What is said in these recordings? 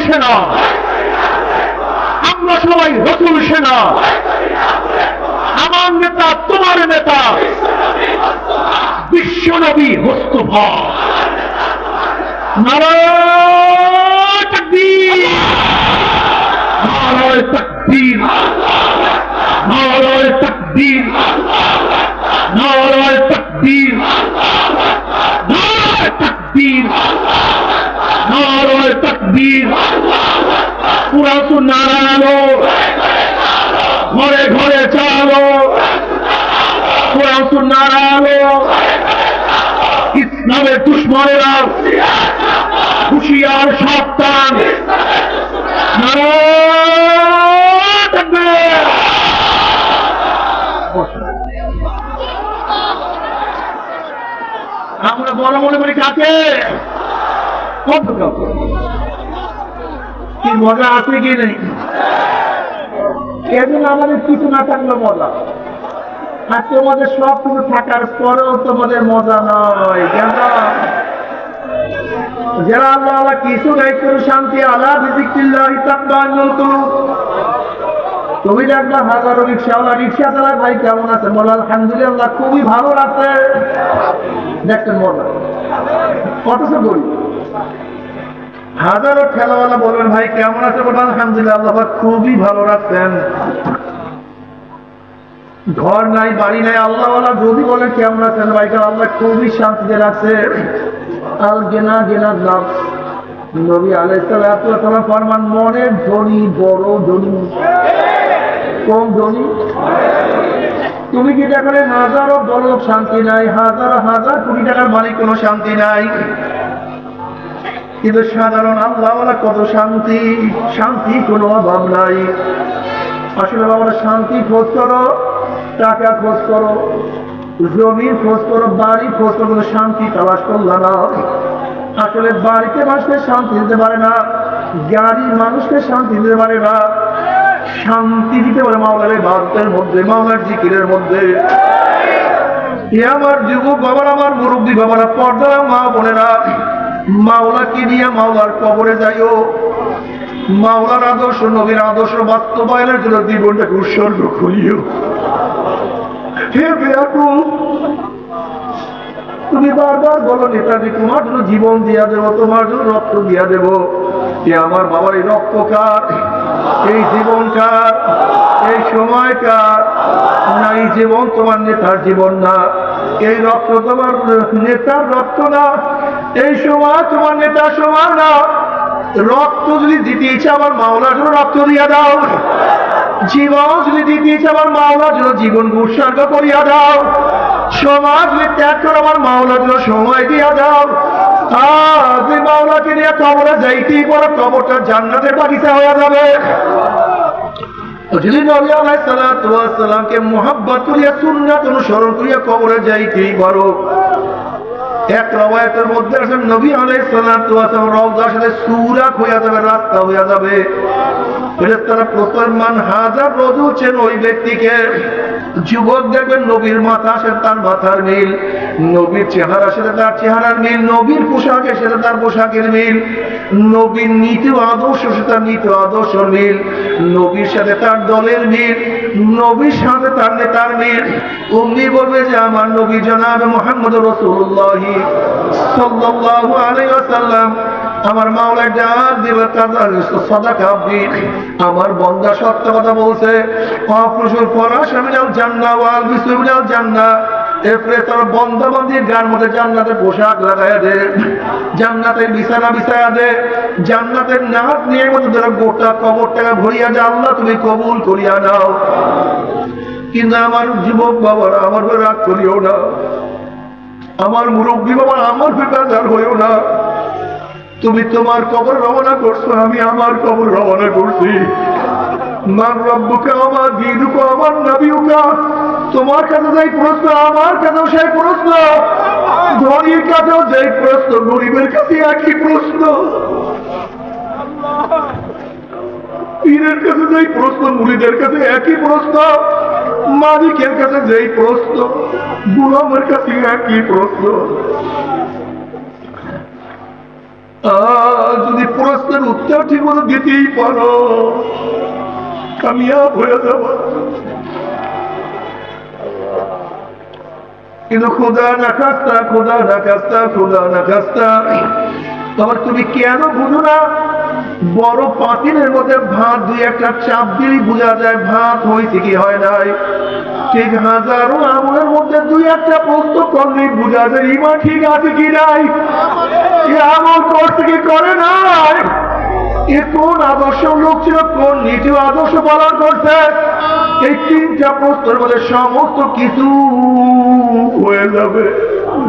সেনা। আমরা সবাই রসুল সেনা। আমার নেতা, তোমার নেতা। বিশ্বনবী মোস্তফা। নারায় তাকবীর। নারায় তাকবীর। নারায় তাকবীর। নারায় তাকবীর। নারায় তাকবীর। পুরা তো নারায়ণ ঘরে ঘরে চালো পুরা তো নারায়ণ ইসলামের দুশ্মনেরা হুশিয়ার সাবধান। আমরা বড় মনে করি কাকে? কত কি মজা আছে কি নেই? এদিন আমাদের কিছু না থাকল মজা। আর তোমাদের সব কিছু থাকার পরেও তোমাদের মজা নয়, কেন? যারা আল্লাহ কিছু নাই করে শান্তি, আল্লাহ তুমি দেখবা হাজারো রিক্সাওয়ালা রিক্সা চালায় ভাই কেমন আছে? বলো, আলহামদুলিল্লাহ, খুবই ভালো আছে। দেখতেন মজা। কত গরিব? হাজারো খেলাওয়ালা বলবেন, ভাই, কেমন আছে বলবেন আলহামদুলিল্লাহ, আল্লাহ খুবই ভালো রাখছেন। ঘর নাই, বাড়ি নাই আল্লাহ যদি বলেন কেমন আছেন ভাইটা আল্লাহ খুবই শান্তিতে রাখছে। আল গেনা গেনা লাভ। নবী আলাইসালাম ফরমান মনের ধনী, বড় ধনী। কম ধনী? তুমি কি দেখালে হাজারো বড় শান্তি নাই, হাজার হাজার কোটি টাকার মালিক কোনো শান্তি নাই? কিন্তু সাধারণ আল্লাহ কত শান্তি? শান্তি কোনো অভাব নাই। আসলে বাবা শান্তি খোঁজ করো, টাকা খোঁজ করো, জমির খোঁজ করো বাড়ি খোঁজ করো কিন্তু শান্তি তালাশ করলা না। আসলে বাড়িতে মানুষকে শান্তি দিতে পারে না গাড়ি মানুষকে শান্তি দিতে পারে না। শান্তি দিতে পারে মাওলার ভারতের মধ্যে মাওলার জিকিরের মধ্যে। এ আমার যুবক বাবার, আমার মুরব্বী বাবারা পর্দা মা বোনেরা মাওলাকে নিয়ে মাওলার কবরে যাইও? মাওলার আদর্শ, নবীর আদর্শ বাস্তবায়নের জন্য জীবনটাকে উৎসর্গ করিও। হে বেয়াকু তুমি বারবার বলো নেতাজি তোমার জন্য জীবন দিয়া দেবো, তোমার জন্য রক্ত দিয়া দেব। এ আমার বাবার এই রক্ত কার? এই জীবন কার? এই সময় কার? না এই জীবন তোমার নেতার জীবন না। এই রক্ত তোমার নেতার রক্ত না। এই সময় তোমার নেতা সময় না। রক্ত যদি দিতে ইচ্ছে আমার মাওলার জন্য রক্ত দিয়া দাও। জীবন যদি দিতে ইচ্ছে আমার মাওলার জন্য জীবন উৎসর্গ করিয়া দাও। সমাজ ত্যাগ করে আমার মাওলার জন্য সময় দিয়া দাও। আজ মাওলাকে নিয়ে কবরে যাইতেই পরে, কবরটা জান্নাতের বাগিচা হয়ে যাবে। যদি নবী আলাইহিস সালাতু সালামকে মোহাব্বত করিয়া সুন্নাত অনুসরণ করিয়া কবরে যাইতেই পারো এক রবায়তের মধ্যে আসেন নবী ওয়াস সালাম। রওজার আসলে সুরাক হইয়া যাবে, রাস্তা হইয়া যাবে। তারা প্রথমান হাজার রোজুছেন ওই ব্যক্তিকে। যুবক দেখবেন নবীর মাথা আসেন তার মাথার মিল। নবীর চেহারা সাথে তার চেহারার মিল, নবীর পোশাকের সাথে তার পোশাকের মিল। নবীর নীতি আদর্শ তার নীতি আদর্শ মিল। নবীর সাথে তার দলের মিল, নবীর সাথে তার নেতার মিল। অমনি বলবে যে, আমার নবী জনাব মোহাম্মদ রসুল্লাহ ওয়াসাল্লাম, আমার মাওলার ডাক দিবে সদা কাব্দি আমার বন্দা সত্য কথা বলছে অপ্রসুর ফরাস আমি যাও জান্না ওয়াল বিশ্ববিদ্যালয় জান্না এরপরে তোর গান মধ্যে পোশাক দে বিছানা দে জান্নাতের নিয়ে গোটা ভরিয়া আল্লাহ তুমি কবুল করিয়া নাও। কিন্তু আমার যুবক বাবার, আমার রাগ করিও না। আমার মুরব্বী বাবা, আমার বেকার হইও না। তুমি তোমার কবর রওনা করছ, আমি আমার কবর রওনা করছি। মান রব্বুকা, আমার দিনুকা, আমার নবীকা তোমার কাছে যাই প্রশ্ন, আমার কাছেও সেই প্রশ্ন। ধনীর কাছেও যেই প্রশ্ন, গরিবের কাছে একই প্রশ্ন। পীরের কাছে যেই প্রশ্ন, মুড়িদের কাছে একই প্রশ্ন। মালিকের কাছে যেই প্রশ্ন, গুলামের কাছে একই প্রশ্ন। যদি প্রশ্নের উত্তর ঠিক মতো দিতেই পারো, কামিয়াব হয়ে যাব। কিন্তু খোদা না খাস্তা, খোদা না খাস্তা, খোদা না খাস্তা। তবে তুমি কেন বুঝো না? বড় পাতিলের মধ্যে ভাত দুই একটা চাপ দিলেই বোঝা যায় ভাত হয়েছে কি হয় নাই। ঠিক হাজারো আমলের মধ্যে দুই একটা প্রশ্ন করলেই বোঝা যায় ইমা ঠিক আছে কি নাই। আমল করছে কি করে নাই? সমস্ত কিছু হয়ে যাবে।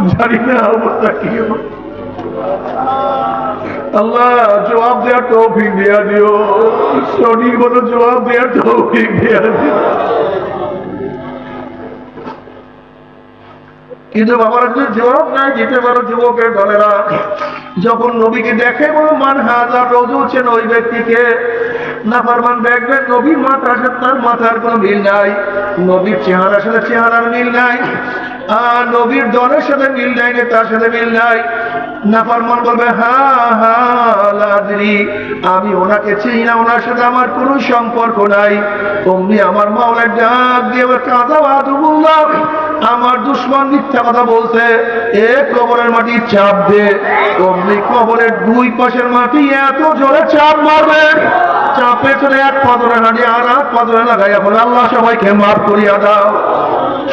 জানি না আল্লাহ, জবাব দেওয়ার তৌফিক দিয়া দিও। সঠিক মতো জবাব দেওয়ার তৌফিক দিয়া দিও। কিন্তু বাবার কাছে জবাব নাই যেতে পারো যুবকের দলেরা যখন নবীকে দেখে বলো, মান হাজার রোজ হচ্ছেন ওই ব্যক্তিকে না পারমান দেখবেন, নবীর মাথার সাথে তার মাথার কোনো মিল নাই। নবীর চেহারার সাথে চেহারার মিল নাই, আর নবীর দলের সাথে মিল নাই তার সাথে মিল নাই। নাফরমান বলবে, হা হা, লাদরি, আমি ওনাকে চিনি না, ওনার সাথে আমার কোনো সম্পর্ক নাই। অমনি আমার মাওলার ডাক দিয়ে আমার কাঁদা বাদুবুল্লাহ আমার দুশ্মন মিথ্যা কথা বলছে। এ কবরের মাটি চাপ দে। অগ্নি কবরের দুই পাশের মাটি এত জোরে চাপ মারবে। চাপে চলে এক পাথরে হাঁটি আর এক পাথরে লাগাই এখন আল্লাহ, সবাইকে মাফ করিয়া দাও।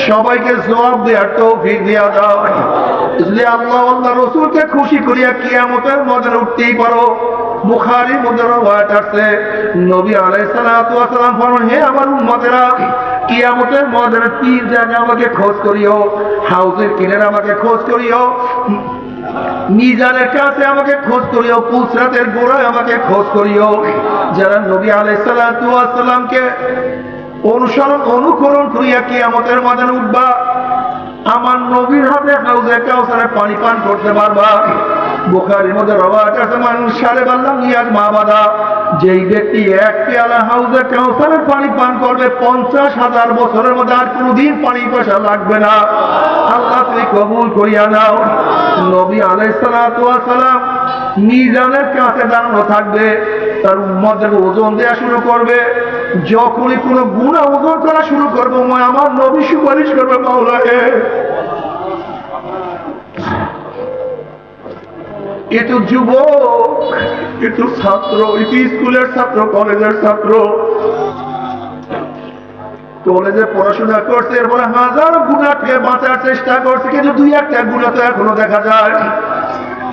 সবাইকে জবাব দেওয়ার তৌফিক দিয়া দাও। যদি আল্লাহ আল্লাহ রসুলকে খুশি করিয়া কিয়ামতের মজার উঠতেই পারো। মুখারি মজার হয়ে আসছে। নবী আলাই সালাম ফরমান হে আমার উন্মতেরা কিয়ামতের ময়দানে কি জানে আমাকে খোঁজ করিও, হাউজের কিনারে আমাকে খোঁজ করিও, মিজানের কাছে আমাকে খোঁজ করিও, পুসরাতের গোড়ায় আমাকে খোঁজ করিও। যারা নবী আলাইসালামকে অনুসরণ, অনুকরণ করিয়া কিয়ামতের ময়দানে উঠবা আমার নবীর হাতে হাউজে কাউসারে পানি পান করতে পারবা। বুখারির মধ্যে রবাত আছে, মানুষ সারে বাল্লাম ইয়াজ মা বাদা। যেই ব্যক্তি এক পেয়ালা হাউজে কাউসারের পানি পান করবে, পঞ্চাশ হাজার বছরের মধ্যে আর কোনোদিন পানি পয়সা লাগবে না। আল্লাহ তুমি কবুল করিয়া নাও। নবী আলাইসালাম মিজানের কাছে দাঁড়ানো থাকবে, তার উম্মদের ওজন দেওয়া শুরু করবে। যখনই কোনো গুণা ওজন করা শুরু করব আমার নবী সুপারিশ করবে মাওলাহে এ তো যুবক এ তো ছাত্র, এটি স্কুলের ছাত্র, কলেজের ছাত্র। কলেজে পড়াশোনা করছে, এরপরে হাজার গুণা থেকে বাঁচার চেষ্টা করছে, কিন্তু দুই একটা গুণা তো এখনও দেখা যায়।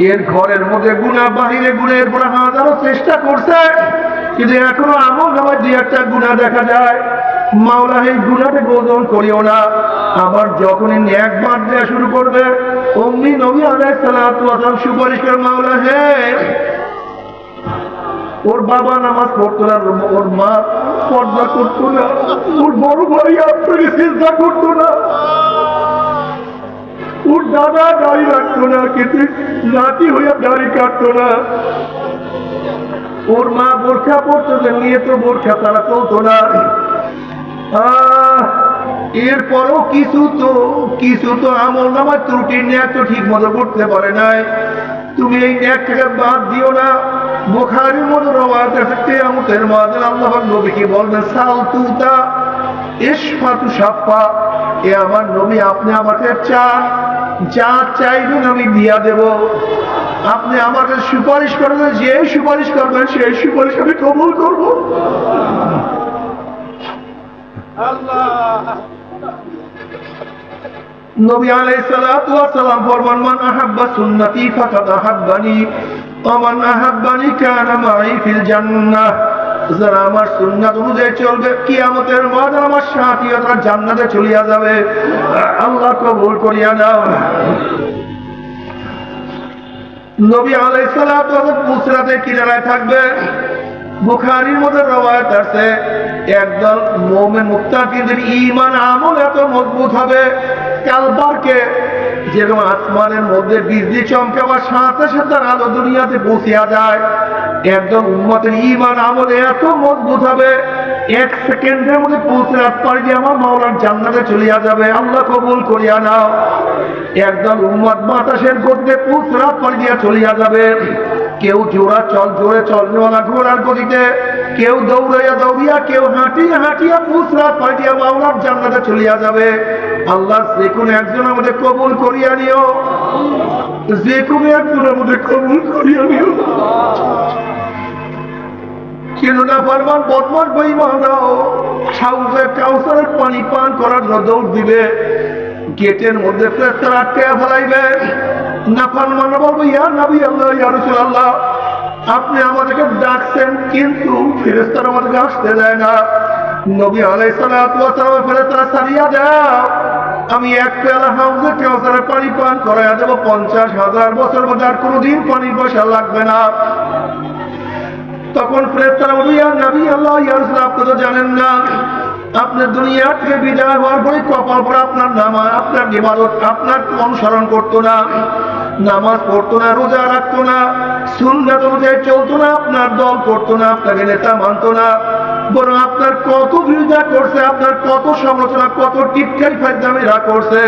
এর ঘরের মধ্যে গুণা, বাহিরে গুণা, এরপরে হাজারো চেষ্টা করছে। কিন্তু এখনও আমল নামায় দুই একটা গুণা দেখা যায়। মাওলা এই গুণাতে গোজন করিও না। আবার যখনই ন্যাক বাদ দেওয়া শুরু করবে, অমনি নবী আলাইহিস সালাতু ওয়াস সালাম সুপারিশ করে, মাওলা হে, ওর বাবা নামাজ পড়তো না, ওর মা পর্দা করতো না, ওর বড় ভাই আপনাকে চিন্তা করতো না, ওর দাদা দাড়ি রাখতো না, কিন্তু নাতি হইয়া দাড়ি কাটতো না। ওর মা বোরখা পড়তো নিয়ে তো বোরখা, তারা চলতো না। এরপরও কিছু তো কিছু তো আমল নামার ত্রুটির ন্যাক তো ঠিক মতো করতে পারে নাই। তুমি এই ন্যাকটাকে বাদ দিও না। বোখারি মতো রবাদ আছে, কেয়ামতের মাঝে আল্লাহ নবী কি বলবেন সাল তুতা ইসফাতু সাফা এ আমার নবী, আপনি আমাকে চান যা চাইবেন আমি দিয়া দেব। আপনি আমাকে সুপারিশ করবেন যে সুপারিশ করবেন, সেই সুপারিশ আমি কবুল করব। নবী আলাইহিস সালাতু ওয়াস সালাম ফরমান, মান আহাব্বা সুন্নতি ফাকাদ আহাব্বানি, ওয়া মান আহাব্বানি কানা মাই ফিল জান্নাহ। যারা আমার সুন্নাত অনুযায়ী চলবে, কিয়ামতের মাঝে আমার সাথী তারা জান্নাতে চলিয়া যাবে। আল্লাহ কবুল করিয়া নাও। নবী আলাইসালাম মুসরাতে কিনারায় থাকবে। বুখারির মধ্যে রবায়ত আছে, একদল মোমেন কিন্তু ইমান আমল এত মজবুত হবে, কালবারকে যেরকম আসমানের মধ্যে বিজলি চমকে সাথে সাথে তার আলো দুনিয়াতে পৌঁছিয়া যায়। একদল উন্মতের ইমান আমল এত মজবুত হবে, এক সেকেন্ডের মধ্যে পৌঁছে রাত পারে যে আমার মাওলার জান্নাতে চলিয়া যাবে। আল্লাহ কবুল করিয়া নাও। একদল উম্মত বাতাসের গতিতে পৌঁছে রাত দিয়া চলিয়া যাবে। কেউ জোড়া চল জোরে চলনেওয়ালা ঘোড়ার গতিতে। কেউ দৌড়াইয়া দৌড়িয়া, কেউ হাঁটিয়া হাঁটিয়া ফুসরা পাঠিয়া মাওলার জান্নাতে চলিয়া যাবে। আল্লাহ যে কোনো একজন আমাদের কবুল করিয়া নিও। যে কোনো একজন আমাদের কবুল করিয়া নিও। পানি পান করার দৌড় দিবে। গেটের মধ্যে আটকে ফেলাইবে। না পারমান বলব, ইয়া নবী আল্লাহ, ইয়া রাসূলুল্লাহ, আপনি আমাদেরকে ডাকছেন কিন্তু ফেরেস্তার আমাদেরকে আসতে দেয় না। নবী আলাইহিস সালাতু সারিয়া দাও আমি এক পেয়ালা হাউজে কাউসারের পানি পান করাইয়া দেবো। পঞ্চাশ হাজার বছর মধ্যে আর কোনোদিন পানির পয়সা লাগবে না। তখন ফেরেস্তারা বলবে, ইয়া নবী আল্লাহ, ইয়া রাসূল আপনি তো জানেন না আপনার দুনিয়া থেকে বিদায় হওয়ার পরে কপাল পরে আপনার নামা আপনার ইবাদত, আপনার অনুসরণ করতো না, নামাজ পড়তো না, রোজা রাখতো না, সুন্নাত অনুযায়ী চলতো না, আপনার দল করতো না, আপনাকে নেতা মানতো না, বরং আপনার কত বিরোধিতা করছে, আপনার কত সমালোচনা, কত টিপকারি ফায়দামিরা করছে।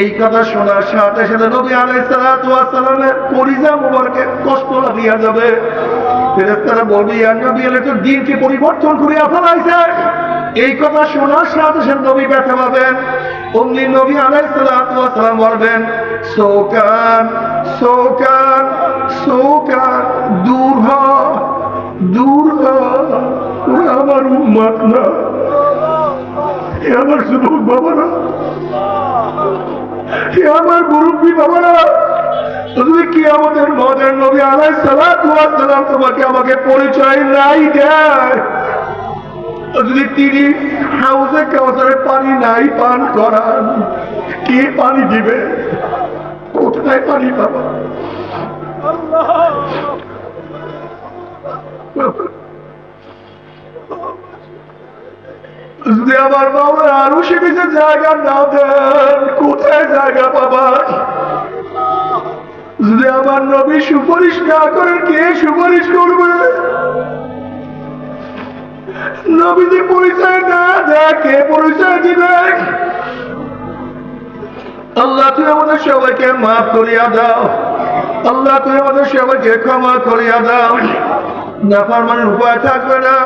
এই কথা শোনার সাথে সাথে নবী আলাইসালামের পরিজা মোবারকে কষ্ট লাগিয়া যাবে। ফেরেস্তারা বলবে, ইয়া নবী আলাই তো দিনকে পরিবর্তন করিয়া ফেলাইছে। এই কথা শোনার সাথে সাথে নবী ব্যথা পাবেন অমনি নবী আলাইসালাম বলবেন সৌকান সৌকান সৌকান দূর দূর ওরা আমার উম্মাত না আমার যুবক বাবারা এ আমার মুরব্বী বাবারা তুমি কি আমাদের মদের নবী আলাই সালাম তোমাকে, আমাকে পরিচয় নাই দেয়। যদি তিনি হাউসে কাউসারে পানি নাই পান করান। কে পানি দিবে? কোথায় পানি পাবা? যদি আমার বাবা আরও সে জায়গা না দেন, কোথায় জায়গা পাবা? যদি আমার নবী সুপারিশ না করে কে সুপারিশ করবে? নবীজি পরিচয় না কে পরিচয় দিবে? আল্লাহ তুই আমাদের সবাইকে মাফ করিয়া দাও। আল্লাহ তুই আমাদের সবাইকে ক্ষমা করিয়া দাও। নাফারমানের উপায় থাকবে না,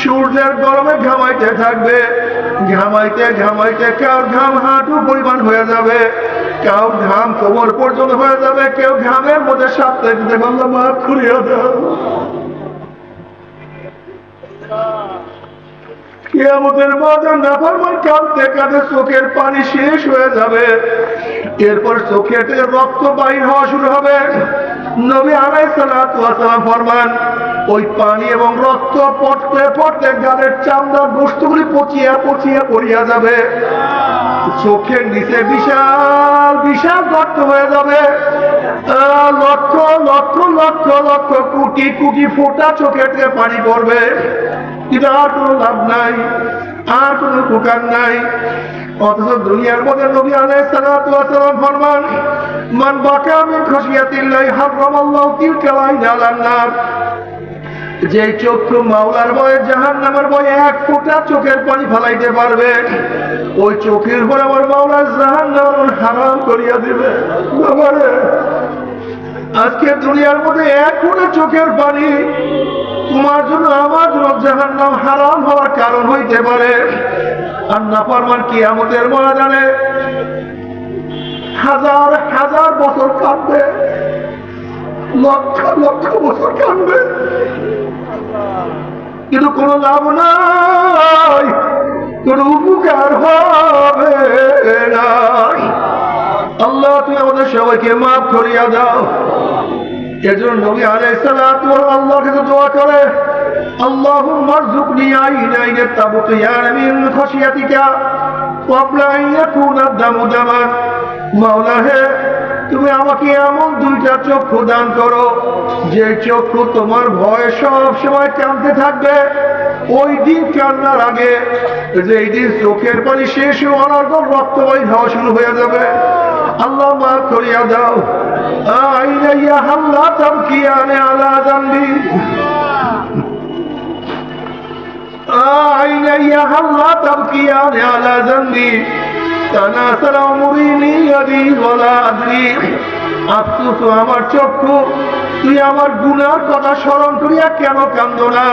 সূর্যের গরমে ঘামাইতে থাকবে। ঘামাইতে ঘামাইতে কেউ ঘাম হাঁটু পরিমাণ হয়ে যাবে? কেউ ঘাম কোমর পর্যন্ত হয়ে যাবে? কেউ ঘামের মধ্যে সাপতে দিতে আল্লাহ মাফ করিয়া দাও। কিয়ামতের মাঝে নাফরমান কাঁদতে কাঁদতে চোখের পানি শেষ হয়ে যাবে। এরপর চোখে থেকে রক্ত বাইর হওয়া শুরু হবে। নবী আলাই সালাম ফরমান, ওই পানি এবং রক্ত পড়তে পড়তে গালের চামড়া বস্তুগুলি পচিয়া পচিয়া পড়িয়া যাবে। চোখের নিচে বিশাল বিশাল গর্ত হয়ে যাবে। লক্ষ লক্ষ লক্ষ লক্ষ কোটি কোটি ফোটা চোখের থেকে পানি পড়বে। কোনো লাভ নাই, আর কোনো উপকার নাই। অথচ দুনিয়ার মধ্যে নবী আলাইহিস সালাতু ওয়াস সালাম ফরমান, মান বাকা মিন খাশিয়াতিল্লাহি হারামাল্লাহু তিলকা আলান নার যে চক্ষু মাওলার বয়ে জাহান নামের বয়ে এক ফোঁটা চোখের পানি ফেলাইতে পারবে, ওই চোখের উপর আমার মাওলার জাহান নাম হারাম করিয়া দিবে। আজকে দুনিয়ার মধ্যে এক ফোঁটা চোখের পানি। তোমার জন্য আমার জন্য জাহান নাম হারাম হওয়ার কারণ হইতে পারে। আর না পারমান কি আমাদের ময়দানে হাজার হাজার বছর কাঁদবে। লক্ষ লক্ষ বছর কাঁদবে। কিন্তু কোনো লাভ নাই, কোনো উপকার হবে না। আল্লাহ, তুমি আমাদের সবাইকে মাফ করিয়া দাও। এজন্য নবী আলাইহিস সালাতু তোমার আল্লাহর কাছে দোয়া করে, আল্লাহুম্মা রযুকনি আইনা আইনা তাবতিয়ান মিন খাশিয়াতিকা ক্বাবলা আন ইয়াকুনা দামু দামান, মাওলা হে তুমি আমাকে এমন দুইটা চক্ষু দান করো, যে চক্ষু তোমার ভয় সব সময় টানতে থাকবে। ওই দিন কান্নার আগে যে এই দিন চোখের পানি শেষ অনার্গল রক্তবাহী হওয়া শুরু হয়ে যাবে। আল্লাহ মা করিয়া দাও। আইনাইয়া হাল্লা আনে আলা জানবি আইনাইয়া হাল্লা আনে আলা জানবি তানাসারা অমরি নিয়ারি আমার চক্ষু, তুই আমার গুনার কথা স্মরণ করিয়া কেন কান্দ না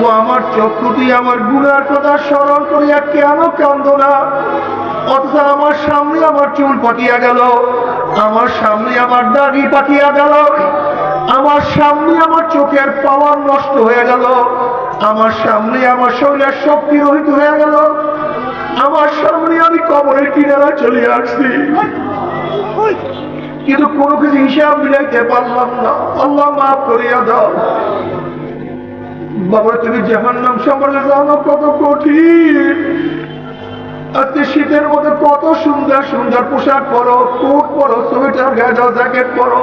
ও আমার চক্ষু, তুই আমার গুনার কথা স্মরণ করিয়া কেন কান্দ না অথচ আমার সামনে আমার চুল পাকিয়া গেল, আমার সামনে আমার দাড়ি পাকিয়া গেল, আমার সামনে আমার চোখের পাওয়ার নষ্ট হয়ে গেল, আমার সামনে আমার শরীরের শক্তি রহিত হয়ে গেল আমার সামনে আমি কবরের কিনারা চলে আসছি। কিন্তু কোনো কিছু হিসাব মিলাইতে পারলাম না। আল্লাহ মাফ করিয়া দাও। বাবা তুমি জাহান নাম সম্পর্কে জানো কত কঠিন। আজকে শীতের মধ্যে কত সুন্দর সুন্দর পোশাক পরো, কোট পরো, সোয়েটার গায়ে জ্যাকেট পরো।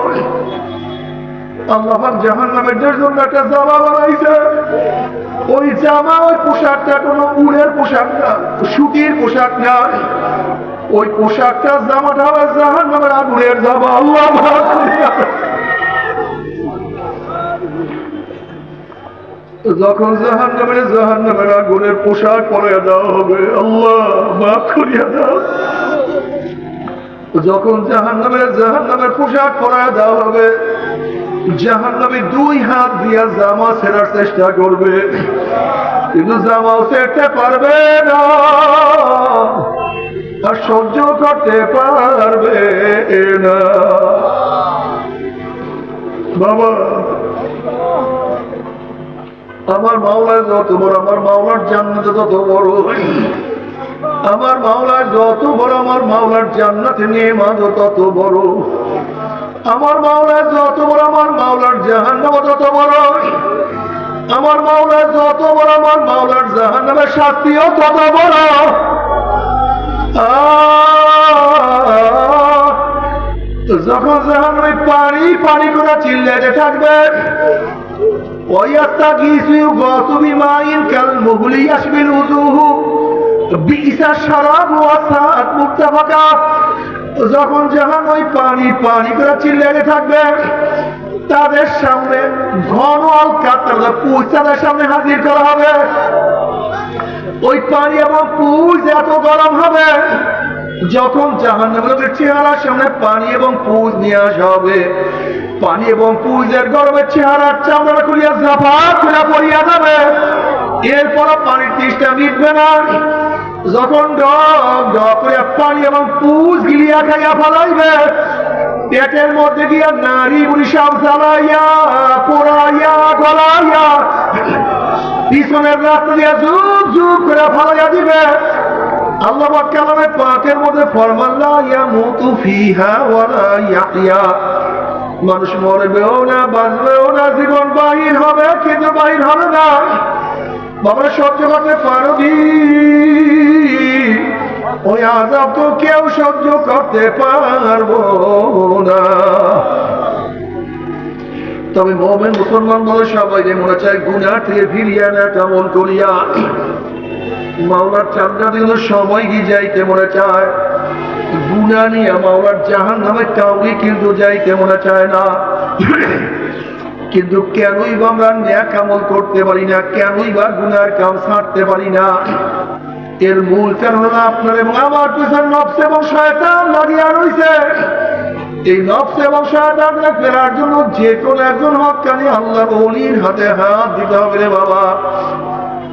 আল্লাহ জাহান নামের জন্য একটা জামা বানাইছে। জামা ওই পোশাকটা কোনো উড়ের পোশাক না, সুতির পোশাক না ওই পোশাকটা জামাটা জাহান নামের আগুনের জামা, আল্লাহ। যখন জাহান নামের জাহান নামের আগুনের পোশাক পরে দেওয়া হবে, আল্লাহ মাফ করিয়া দাও যখন জাহান নামের জাহান নামের পোশাক পরায় দেওয়া হবে জাহান নামে দুই হাত দিয়া জামা ছেড়ার চেষ্টা করবে। কিন্তু জামাও ছেড়তে পারবে না। আর সহ্য করতে পারবে না। বাবা, আমার মাওলার যত বড়, আমার মাওলার জান্নাত তত বড়। আমার মাওলার যত বড়, আমার মাওলার জান্নাতে নিয়ে মাঝো তত বড়। আমার মাওলা যত বড় আমার মাওলার জাহান্নাম যত বড়। আমার মাওলা যত বড় আমার মাওলার জাহান্নামের শাস্তিও তত বড়। যখন জাহান্নামে পানি পানি করে চিল্লাতে থাকবে ওয়াস্তা কিছু গসুবি মাইন কাল মুগলি আসবিল উজুহু। বিসা সারা মুক্ত মুক্তাফাকা তো যখন যখন ওই পানি পানি করে চিল্লাইতে থাকবে, তাদের সামনে ঘন কাতার পুষ তাদের সামনে হাজির করা হবে। ওই পানি এবং পুজ এত গরম হবে, যখন জাহান্নামের চেহারার সামনে পানি এবং পুজ নিয়ে আসা হবে, পানি এবং পুজের গরমের চেহারার চামড়া খুলিয়া ঝাপা খুলে পড়িয়া যাবে। এরপর পানির তৃষ্ঠা মিটবে না। যখন করে পানি এবং পুজ গিলিয়া খাইয়া ফলাইবে, পেটের মধ্যে দিয়া নারী বুড়ি সব জ্বালাইয়া, পোড়াইয়া, গলাইয়া, পিছনের রাস্তা দিয়া যুগ যুগ করে ফলাইয়া দিবে। মানুষ মরবেও না, বাঁচবেও না, জীবন বাহির হবে, কিন্তু বাহির হবে না। বাবা সহ্য করতে পারবি ওই আজাব তো কেউ সহ্য করতে পারব না। তবে মোমেন মুসলমান বলে সবাই যে মনে চায় গুণা থেকে ফিরিয়া না কেমন করিয়া। মাওলার চান্দা দিল সময় গিয়ে যাইতে মনে চায়। গুণা নিয়ে মাওলার জাহান নামে কাউকে কিন্তু যাইতে মনে চায় না। কিন্তু কেনই বা আমরা ন্যাক আমল করতে পারি না, কেনই বা গুনার কাম ছাড়তে পারি না। এর মূল হলো আপনার এবং আমার পিছনে নফস এবং শয়তান লাগিয়া রয়েছে এই নফস এবং শয়তানকে ফেরার জন্য যে কোনো একজন হকানি আল্লাহর অলির হাতে হাত দিতে হবে রে বাবা।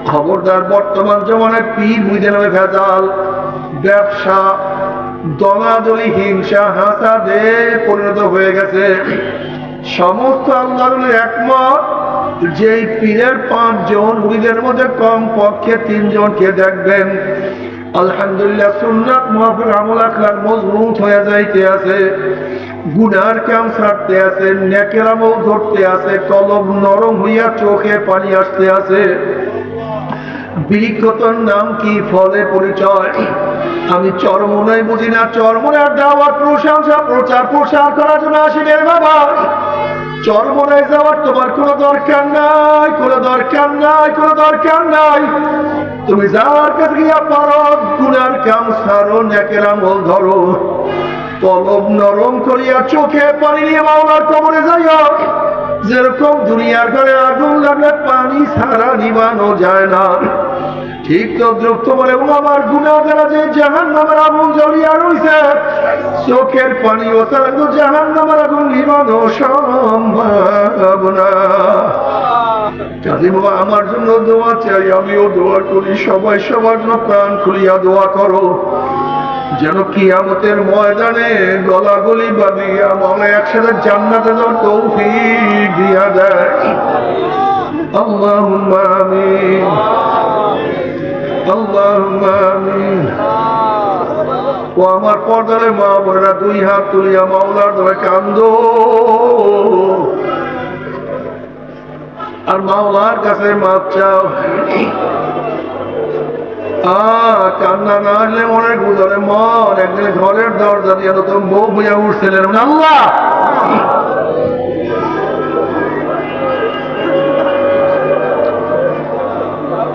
খবরদার বর্তমান জমানায় পীর বুঝে নেবে ভেজাল। ব্যবসা, দলাদলি, হিংসা, হাসাদে পরিণত হয়ে গেছে। সমস্ত আল্লাহ একমত। যেই পীরের পাঁচজন মুড়িদের মধ্যে কম পক্ষে তিনজনকে দেখবেন, আলহামদুলিল্লাহ সুন্নাত মহাফির আমল আখলার মজবুত হয়ে যাইতে আছে, গুনার কাম ছাড়তে আছে, নেকের আমল ধরতে আছে, কলম নরম হইয়া চোখে পানি আসতে আছে। বৃক্ষতর নাম কি? ফলে পরিচয়। আমি চরমনাই বুঝি না, চরমনার দাওয়ার প্রশংসা প্রচার প্রসার করার জন্য আসি রে বাবা। চরমনায় যাওয়ার তোমার কোনো দরকার নাই, কোনো দরকার নাই, কোনো দরকার নাই। তুমি যার কাছে গিয়া পারো, গুনার কাম সারো, নেকের আমল ধরো। কলম নরম করিয়া চোখে পানি নিয়ে মাওলার কবরে যাইও। যেরকম দুনিয়ার ঘরে আগুন লাগলে পানি সারা নিবানো যায় না। ঠিক তদ্রুপ তোমার এবং আমার গুণা দ্বারা যে জাহান নামের আগুন জ্বলিয়া রইছে। চোখের পানি ও তারা তো জাহান নামের আগুন নিবানো সম্ভব না কাজী আমার জন্য দোয়া চাই, আমিও দোয়া করি, সবাই সবার জন্য প্রাণ খুলিয়া দোয়া করো। যেন কি কিয়ামতের ময়দানে গলাগলি বাঁধিয়া মনে একসাথে জান্নাতে যাওয়ার তৌফিক দিয়া দেয়। আমিন। ও আমার পর্দারে মা বোনেরা, দুই হাত তুলিয়া মাওলার ধরে কান্দো। আর মাওলার কাছে মাপ চাও। কান্না না আসলে মনে গুজরে মন, একদিন ঘরের দরজা দিয়ে নতুন বউ বুঝা উঠছিলেন আল্লাহ!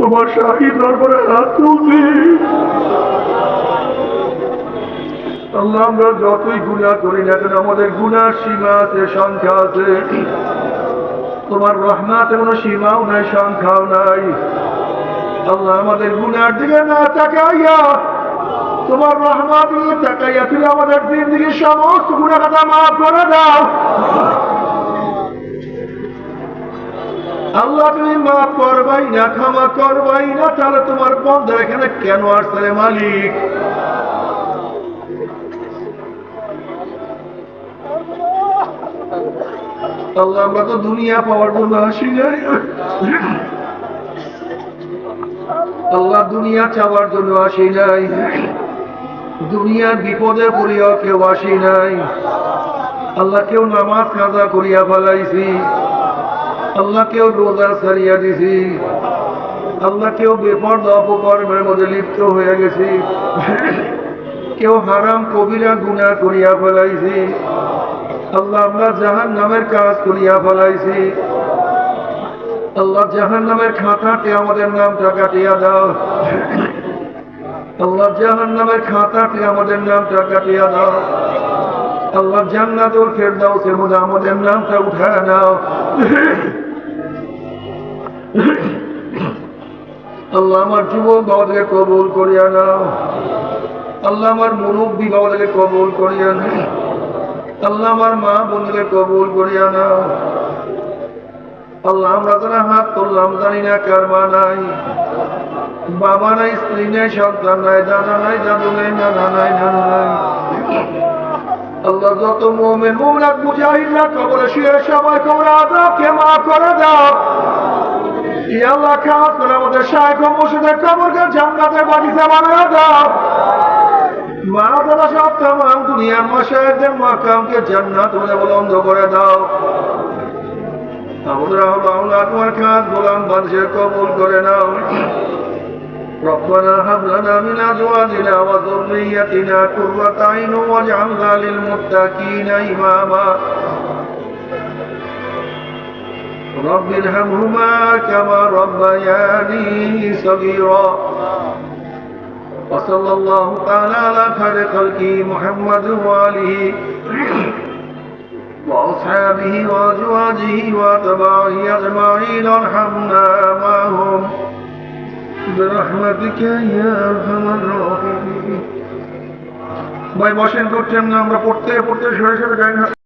তোমার শাহী দরবারে হাত তুলছি। আল্লাহ, আমরা যতই গুণা করি না কেন, আমাদের গুণার সীমা আছে, সংখ্যা আছে। তোমার রহমাতে কোনো সীমাও নাই, সংখ্যাও নাই। আল্লাহ, আমাদের গুণার দিকে না তাকাইয়া, তোমার রহমত তাকাইয়া তুমি আমাদের দিন দিকে সমস্ত গুণা কথা মাফ করে দাও। আল্লাহ তুমি মাফ করবাই না, ক্ষমা করবাই না, তাহলে তোমার বন্ধ এখানে কেন আসছে মালিক? আল্লাহ আমরা তো দুনিয়া পাওয়ার জন্য আসি নাই। আল্লাহ দুনিয়া চাওয়ার জন্য আসি নাই। দুনিয়ার বিপদে পড়িয়া কেউ আসি নাই। আল্লাহ কেউ নামাজ কাজা করিয়া ফেলাইছি। আল্লাহ কেউ রোজা ছাড়িয়া দিছি। আল্লাহ কেউ বেপর্দ অপকর্মের মধ্যে লিপ্ত হয়ে গেছি। কেউ হারাম কবিরা গুণা করিয়া ফেলাইছি। আল্লাহ, আমরা জাহান নামের কাজ করিয়া ফেলাইছি। আল্লাহ জাহান নামের খাতাতে আমাদের নামটা কাটিয়া দাও। আল্লাহ জাহান নামের খাতাতে আমাদের নামটা কাটিয়া দাও। আল্লাহ, জান্নাতুল ফেরদাউসের মধ্যে আমাদের নামটা উঠায় নাও আল্লাহ আমার যুবক বাবাকে কবুল করিয়া নাও। আল্লাহ আমার মুরব্বী বাবাকে কবুল করিয়া নাও। আল্লাহ আমার মা বোনকে কবুল করিয়া নাও। আল্লাহ, আমরা যারা হাত তুললাম জানি না কার মা নাই। বাবা নাই, স্ত্রী নাই, সন্তান নাই, দাদা নাই, দাদু নাই, নানা নাই, নানু নাই। আল্লাহ, যত মোমেন মোমনাথ মুজাহিদরা কবরে শুয়ে সবাই কবরে আদাবকে মাফ করে দাও। ই আল্লাহ খাস করে আমাদের শায়খ মুর্শিদের কবরকে জান্নাতের বাগিচা বানিয়ে দাও মা দাদা সব তাম দুনিয়ার মাসায়কদের মাকামকে জান্নাত বলে বলন্দ করে দাও আমরা বাংলা তোমার খাস গোলাম বাদশাহ কবুল করে নাও ربنا هب لنا من ازواجنا وذريتنا قرة عين واجعلنا للمتقين اماما رب ارحمهما كما ربياني صغيرا وصلى الله تعالى على خير خلقه محمد واله واصحابه وازواجه واتباعه اجمعين وارحمنا معهم برحمتك يا ارحم الراحمين ভাই বসেন করছেন না আমরা পড়তে পড়তে সরে সরে যাই না